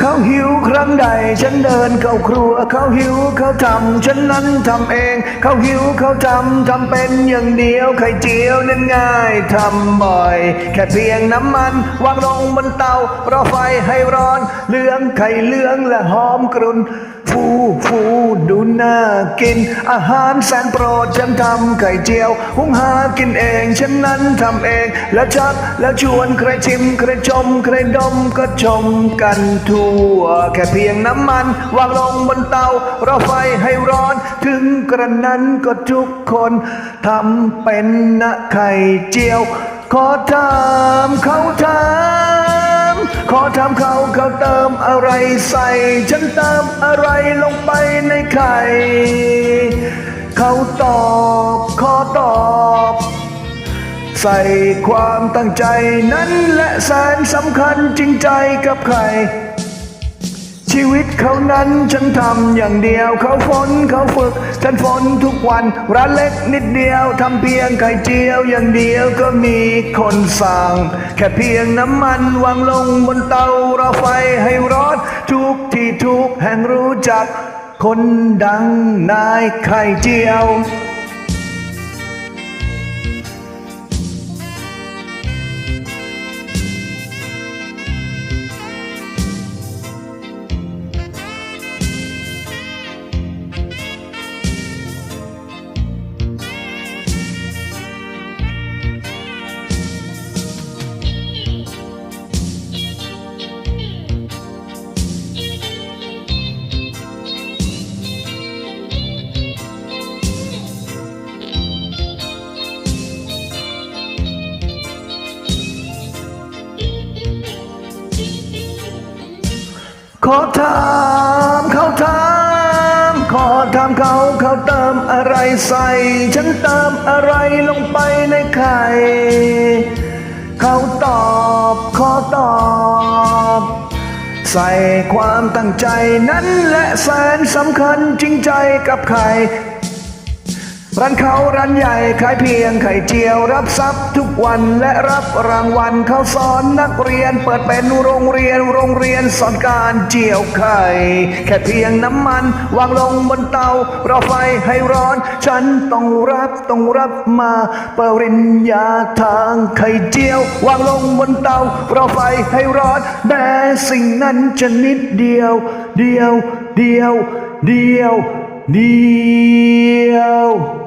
come. หิวครั้งใด ฉันเดินเข้าครัวเขาหิวเขาทำฉันนั้นทำเองเขาหิวเขาทำทำเป็นอย่างเดียวไข่เจียวนั้นง่ายทำบ่อย แค่เพียงน้ำมันวางลงบนเตารอไฟให้ร้อนเหลืองไข่เหลืองและหอมกรุ่นฟูฟูดูน่ากิน อาหารแสนโปรดฉันทำไข่เจียวหุงหากินเองฉันนั้นทำเอง แล้วชักแล้วชวนใครชิมใครชมใครดมก็ชมกันทั่วแค่เพียงน้ำมัน วางลงบนเตารอไฟให้ร้อน ถึงกระนั้นก็ทุกคนทำเป็นนะไข่เจียว ขอถามเขาถามขอถามเขาเขาเติมอะไรใส่ ฉันเติมอะไรลงไปในไข่ เขาตอบขอตอบใส่ความตั้งใจนั้นและแสนสำคัญจริงใจกับใคร ชีวิตเขานั้นฉันทำอย่างเดียวเขาฝนเขาฝึก ฉันฝนทุกวันร้านเล็กนิดเดียวทำเพียงไข่เจียวอย่างเดียวก็มีคนสั่ง แค่เพียงน้ำมันวางลงบนเตารอไฟให้ร้อนทุกที่ทุกแห่งรู้จัก คนดังนายไข่เจียว อถามเขาถามขอถามเขาเขาเติมอะไรใส่ ฉันเติมอะไรลงไปในไข่เขาตอบขอตอบ ใส่ความตั้งใจนั้นและแสนสำคัญจริงใจกับใค ร้านเขาร้านใหญ่ขายเพียงไข่เจียวรับทรัพย์ทุกวันและรับรางวัลเขาสอนนักเรียนเปิดเป็นโรงเรียนโรงเรียนสอนการเจียวไข่แค่เพียงน้ำมัน วางลงบนเตารอไฟให้ร้อน ฉันต้องรับต้องรับมาปริญญาทางไข่เจียว วางลงบนเตารอไฟให้ร้อนแม้สิ่งนั้นจะนิดเดียว เดียว เดียว เดียว เดียว